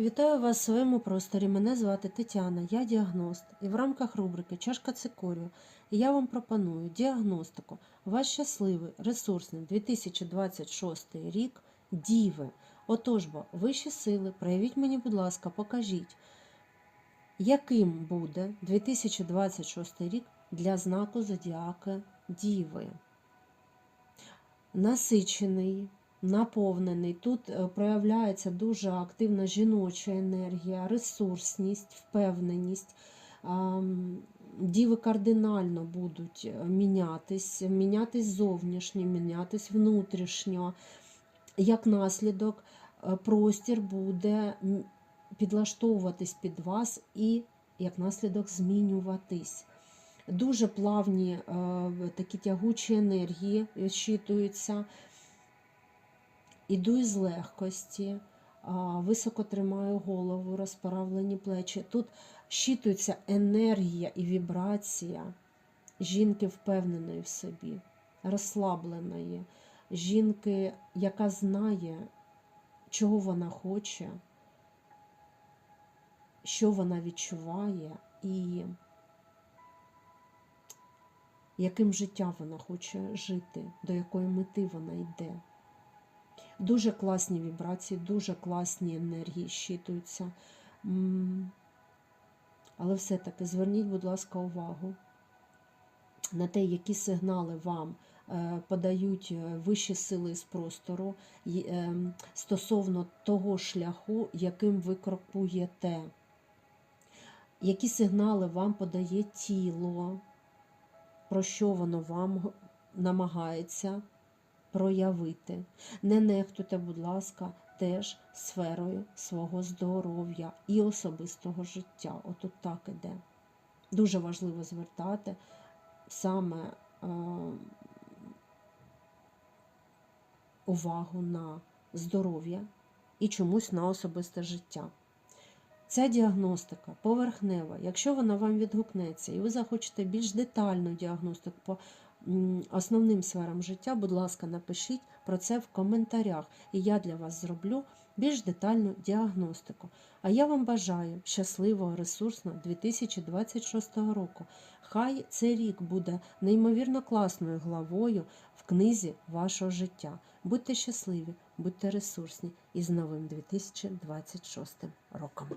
Вітаю вас в своєму просторі. Мене звати Тетяна, я діагност. І в рамках рубрики Чашка цикорію я вам пропоную діагностику. Ваш щасливий, ресурсний 2026 рік Діви. Отож бо, вищі сили, проявіть мені, будь ласка, покажіть, яким буде 2026 рік для знаку Зодіака Діви. Насичений, наповнений. Тут е, проявляється дуже активна жіноча енергія, ресурсність, впевненість. Діви кардинально будуть е, мінятись, мінятись зовнішньо, мінятись внутрішньо. Як наслідок, е, простір буде підлаштовуватись під вас і, як наслідок, змінюватись. Дуже плавні такі тягучі енергії щитуються. Іду із легкості, високо тримаю голову, розправлені плечі. Тут щитується енергія і вібрація жінки впевненої в собі, розслабленої, жінки, яка знає, чого вона хоче, що вона відчуває і яким життям вона хоче жити, до якої мети вона йде. Дуже класні вібрації, дуже класні енергії щитуються. Але все-таки зверніть, будь ласка, увагу на те, які сигнали вам е, подають е, вищі сили з простору е, стосовно того шляху, яким ви крокуєте. Які сигнали вам подає тіло, про що воно вам намагається проявити. Не нехтуйте, будь ласка, теж сферою свого здоров'я і особистого життя. Отут так іде. Дуже важливо звертати саме е, увагу на здоров'я і чомусь на особисте життя. Ця діагностика поверхнева. Якщо вона вам відгукнеться і ви захочете більш детальну діагностику основним сферам життя, будь ласка, напишіть про це в коментарях, і я для вас зроблю більш детальну діагностику. А я вам бажаю щасливого, ресурсного 2026 року. Хай цей рік буде неймовірно класною главою в книзі вашого життя. Будьте щасливі, будьте ресурсні і з новим 2026 роком.